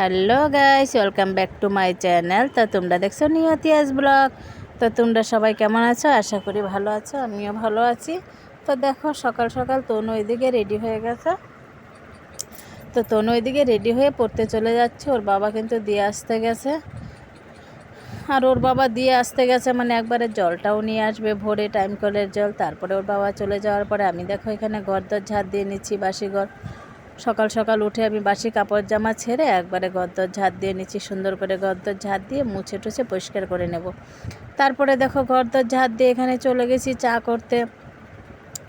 Hello guys, welcome back to my channel. তো তোমরা দেখছ নিয়তিয়াস ব্লগ। তো তোমরা সবাই কেমন আছো? আশা করি ভালো আছো, আমিও ভালো আছি। তো দেখো, সকাল সকাল তনু ওইদিকে রেডি হয়ে গেছে। তো তনু ওইদিকে রেডি হয়ে পড়তে চলে যাচ্ছে, ওর বাবা কিন্তু দিয়ে আসতে গেছে। আর ওর বাবা দিয়ে আসতে গেছে মানে একবারে জলটাও নিয়ে আসবে, ভোরে টাইম কলের জল। তারপরে ওর বাবা চলে যাওয়ার পরে আমি দেখো এখানে ঘর দর ঝাড় দিয়ে নিচ্ছি বাসি ঘর সকাল সকাল উঠে আমি বাসি কাপড় জামা ছেড়ে একবারে গদ্দর ঝাড় দিয়ে নিচ্ছি সুন্দর করে গদ্দর ঝাড় দিয়ে মুছে টুছে পরিষ্কার করে নেব। তারপরে দেখো গদ্দর ঝাড় দিয়ে এখানে চলে গেছি চা করতে।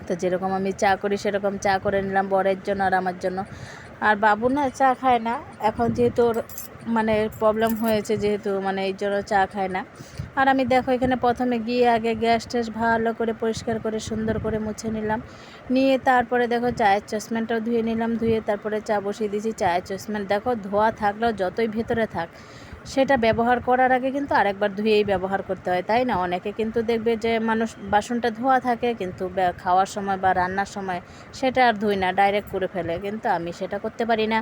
তো যেরকম আমি চা করি সেরকম চা করে নিলাম বরের জন্য আর আমার জন্য। আর বাবু না চা খায় না। এখন যেহেতু ওর মানে প্রবলেম হয়েছে, যেহেতু মানে এই জন্য চা খায় না। আর আমি দেখো এখানে প্রথমে গিয়ে আগে গ্যাস ট্যাস ভালো করে পরিষ্কার করে সুন্দর করে মুছে নিলাম। নিয়ে তারপরে দেখো চায়ের চশমানটাও ধুয়ে নিলাম, ধুয়ে তারপরে চা বসিয়ে দিয়েছি। চায়ের চশমান দেখো ধোয়া থাকলেও যতই ভেতরে থাক, সেটা ব্যবহার করার আগে কিন্তু আরেকবার ধুয়েই ব্যবহার করতে হয়, তাই না? অনেকে কিন্তু দেখবে যে মানুষ বাসনটা ধোয়া থাকে কিন্তু খাওয়ার সময় বা রান্নার সময় সেটা আর ধুই না, ডাইরেক্ট করে ফেলে, কিন্তু আমি সেটা করতে পারি না।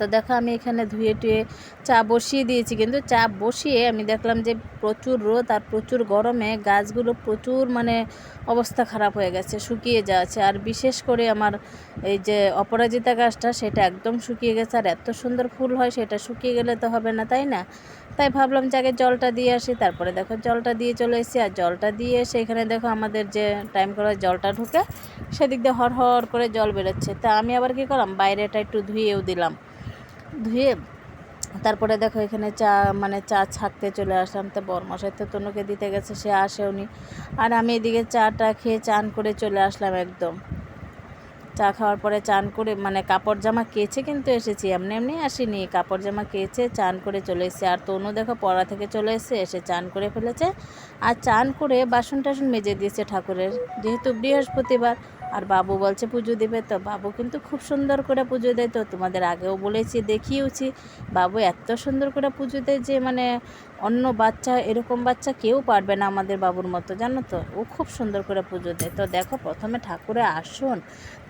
তো দেখো আমি এখানে ধুয়ে টুয়ে চা বসিয়ে দিয়েছি। কিন্তু চা বসিয়ে আমি দেখলাম যে প্রচুর রোদ আর প্রচুর গরমে গাছগুলো প্রচুর মানে অবস্থা খারাপ হয়ে গেছে, শুকিয়ে যাচ্ছে। আর বিশেষ করে আমার এই যে অপরাজিতা গাছটা, সেটা একদম শুকিয়ে গেছে। আর এত সুন্দর ফুল হয়, সেটা শুকিয়ে গেলে তো হবে না, তাই না? তাই ভাবলাম যে আগে জলটা দিয়ে আসি, তারপরে দেখো জলটা দিয়ে চলে এসেছি। আর জলটা দিয়ে এসে এখানে দেখো আমাদের যে টাইম করে জলটা ঢুকে, সেদিক দিয়ে হর হর করে জল বেরোচ্ছে। তা আমি আবার কী করলাম? বাইরেটা একটু ধুয়েও দিলাম। ধুয়ে তারপরে দেখো এখানে চা মানে চা ছাকতে চলে আসলাম। তো বরমশাই তো তনুকে দিতে গেছে, সে আসেওনি। আর আমি এদিকে চাটা খেয়ে চান করে চলে আসলাম একদম। চা খাওয়ার পরে চান করে মানে কাপড় জামা কেচে কিন্তু এসেছি, এমনি এমনি আসিনি। কাপড় জামা কেচে চান করে চলে এসেছি। আর তনু দেখো পড়া থেকে চলে এসে এসে চান করে ফেলেছে। আর চান করে বাসন টাসন মেজে দিয়েছে ঠাকুরের। যেহেতু বৃহস্পতিবার আর বাবু বলছে পুজো দেবে তো। বাবু কিন্তু খুব সুন্দর করে পুজো দেয় তো। তোমাদের আগেও বলেছি, দেখিয়েওছি। বাবু এত সুন্দর করে পুজো দেয় যে মানে অন্য বাচ্চা, এরকম বাচ্চা কেউ পারবে না আমাদের বাবুর মতো, জানো তো? ও খুব সুন্দর করে পুজো দেয়। তো দেখো, প্রথমে ঠাকুরে আসুন,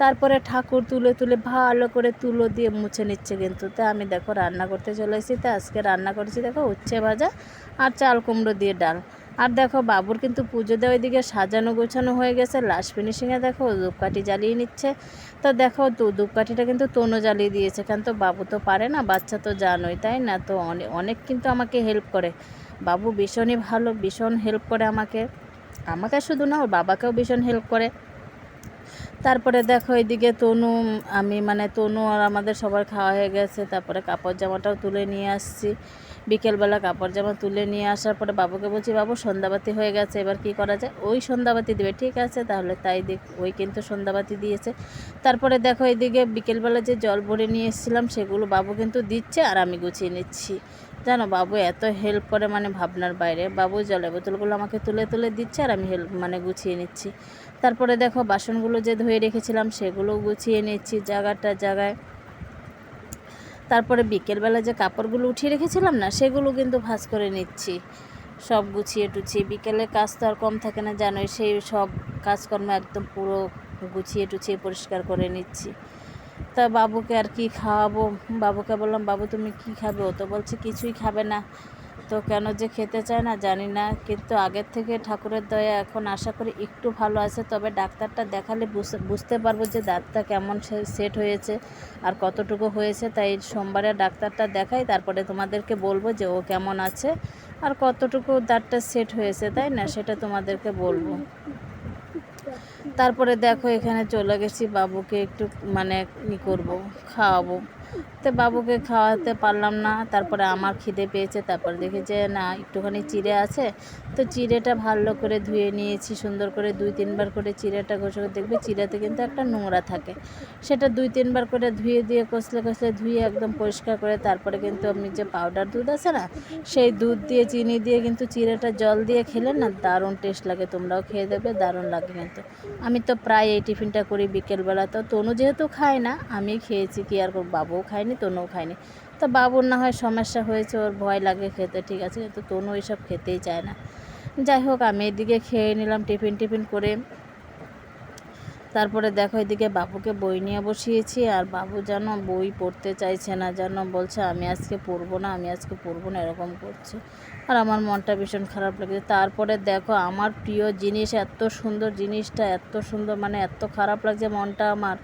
তারপরে ঠাকুর তুলে তুলে ভালো করে তুলো দিয়ে মুছে নিচ্ছে কিন্তু। তো আমি দেখো রান্না করতে চলে এসেছি, তো আজকে রান্না করেছি, দেখো উচ্ছে ভাজা আর চাল কুমড়ো দিয়ে ডাল। আর দেখো, বাবুর কিন্তু পুজো দেওয়ার দিকে সাজানো গোছানো হয়ে গেছে লাস্ট ফিনিশিংয়ে দেখো, ধূপকাঠি জ্বালিয়ে নিচ্ছে। তো দেখো, তো ধূপকাঠিটা কিন্তু তনু জ্বালিয়ে দিয়েছে, কারণ তো বাবু তো পারে না, বাচ্চা তো জানোই, তাই না? তো অনেক অনেক কিন্তু আমাকে হেল্প করে। বাবু ভীষণই ভালো, ভীষণ হেল্প করে আমাকে। আমাকে শুধু না, ওর বাবাকেও ভীষণ হেল্প করে। তারপরে দেখো এইদিকে তনু, আমি মানে তনু আর আমাদের সবার খাওয়া হয়ে গেছে। তারপরে কাপড় জামাটাও তুলে নিয়ে আসছি। বিকেলবেলা কাপড় জামা তুলে নিয়ে আসার পরে বাবুকে বলছি, বাবু, সন্ধ্যাবাতি হয়ে গেছে, এবার কি করা যায়? ওই সন্ধ্যাবাতি দেবে। ঠিক আছে, তাহলে তাই দেখ ওই কিন্তু সন্ধ্যাবাতি দিয়েছে। তারপরে দেখো এইদিকে বিকেলবেলা যে জল ভরে নিয়ে এসেছিলাম, সেগুলো বাবু কিন্তু দিচ্ছে আর আমি গুছিয়ে নিচ্ছি। জানো বাবু, এত হেল্প করে মানে ভাবনার বাইরে। বাবু, জলের বোতলগুলো আমাকে তুলে তুলে দিচ্ছে আর আমি হেল্প মানে গুছিয়ে নিচ্ছি। তারপরে দেখো, বাসনগুলো যে ধুয়ে রেখেছিলাম সেগুলো গুছিয়ে নিচ্ছি জায়গাটা জায়গায়। তারপরে বিকেলবেলা যে কাপড়গুলো উঠিয়ে রেখেছিলাম না, সেগুলো কিন্তু ভাঁজ করে নিচ্ছি। সব গুছিয়ে টুছিয়ে, বিকেলে কাজ তো আর কম থাকে না, জানোই, সেই সব কাজকর্ম একদম পুরো গুছিয়ে টুছিয়ে পরিষ্কার করে নিচ্ছি। তা বাবুকে আর কি খাওয়াবো? বাবুকে বললাম, বাবু, তুমি কি খাবে? ও তো বলছে, কিছুই খাবে না। তো কেন যে খেতে চায় না, জানি না। কিন্তু আগের থেকে ঠাকুরের দয়া এখন আশা করি একটু ভালো আছে। তবে ডাক্তারটা দেখালে বুঝ- বুঝতে পারব যে দাঁতটা কেমন সেট হয়েছে আর কতটুকু হয়েছে। তাই সোমবারে ডাক্তারটা দেখাই, তারপরে তোমাদেরকে বলব যে ও কেমন আছে আর কতটুকু দাঁতটা সেট হয়েছে, তাই না? সেটা তোমাদেরকে বলব। তারপরে দেখো এখানে চলে গেছি বাবুকে একটু মানে ই করব খাওয়াবো। তো বাবুকে খাওয়াতে পারলাম না, তারপরে আমার খিদে পেয়েছে, তারপর দেখি যে না, একটুখানি চিড়ে আছে। তো চিড়েটা ভালো করে ধুয়ে নিয়েছি, সুন্দর করে দুই তিনবার করে চিড়েটা ঘষে, দেখবে চিড়েতে কিন্তু একটা নোংরা থাকে। সেটা দুই তিনবার করে ধুয়ে দিয়ে, কষলে কষলে ধুয়ে একদম পরিষ্কার করে, তারপরে কিন্তু আমি যে পাউডার দুধ আছে না, সেই দুধ দিয়ে, চিনি দিয়ে কিন্তু চিড়েটা জল দিয়ে খেলে না দারুণ টেস্ট লাগে, তোমরাও খেয়ে দেবে দারুণ লাগে কিন্তু। আমি তো প্রায় এই টিফিনটা করি বিকেলবেলা, তো তনু যেহেতু খায় না, আমি খেয়েছি, কি আর বাবুও খায়নি, তনুও খায়নি। তা বাবুর না হয় সমস্যা হয়েছে, ওর ভয় লাগে খেতে, ঠিক আছে? কিন্তু তনু এইসব খেতেই চায় না। যাই হোক, আমি এদিকে খেয়ে নিলাম টিফিন টিফিন করে তারপরে দেখো এদিকে বাবুকে বই নিয়ে বসিয়েছি, আর বাবু যেন বই পড়তে চাইছে না, যেন বলছে, আমি আজকে পড়ব না, আমি আজকে পড়ব না, এরকম করছে। আর আমার মনটা ভীষণ খারাপ লেগেছে। তারপরে দেখো আমার প্রিয় জিনিস, এত সুন্দর জিনিসটা, এত সুন্দর মানে এত খারাপ লাগছে মনটা আমার।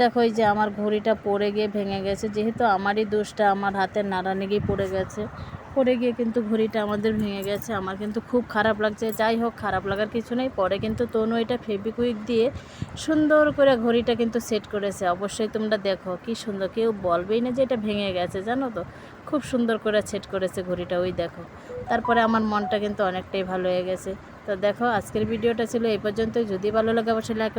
দেখো এই যে আমার ঘড়িটা পড়ে গিয়ে ভেঙে গেছে, যেহেতু আমারই দোষটা, আমার হাতের নাড়ানি গিয়ে পড়ে গেছে। পড়ে গিয়ে কিন্তু ঘড়িটা আমাদের ভেঙে গেছে। আমার কিন্তু খুব খারাপ লাগছে। যাই হোক, খারাপ লাগার কিছু নেই। পরে কিন্তু তনু এটা ফেবিকুইক দিয়ে সুন্দর করে ঘড়িটা কিন্তু সেট করেছে। অবশ্যই তোমরা দেখো, কি সুন্দর। কেউ বলবেই না যে এটা ভেঙে গেছে, জানো তো? খুব সুন্দর করে সেট করেছে ঘড়িটা, ওই দেখো। তারপরে আমার মনটা কিন্তু অনেকটাই ভালো হয়ে গেছে। তো দেখো, আজকের ভিডিওটা ছিল এই পর্যন্ত যদি ভালো লাগে, অবশ্যই লাইক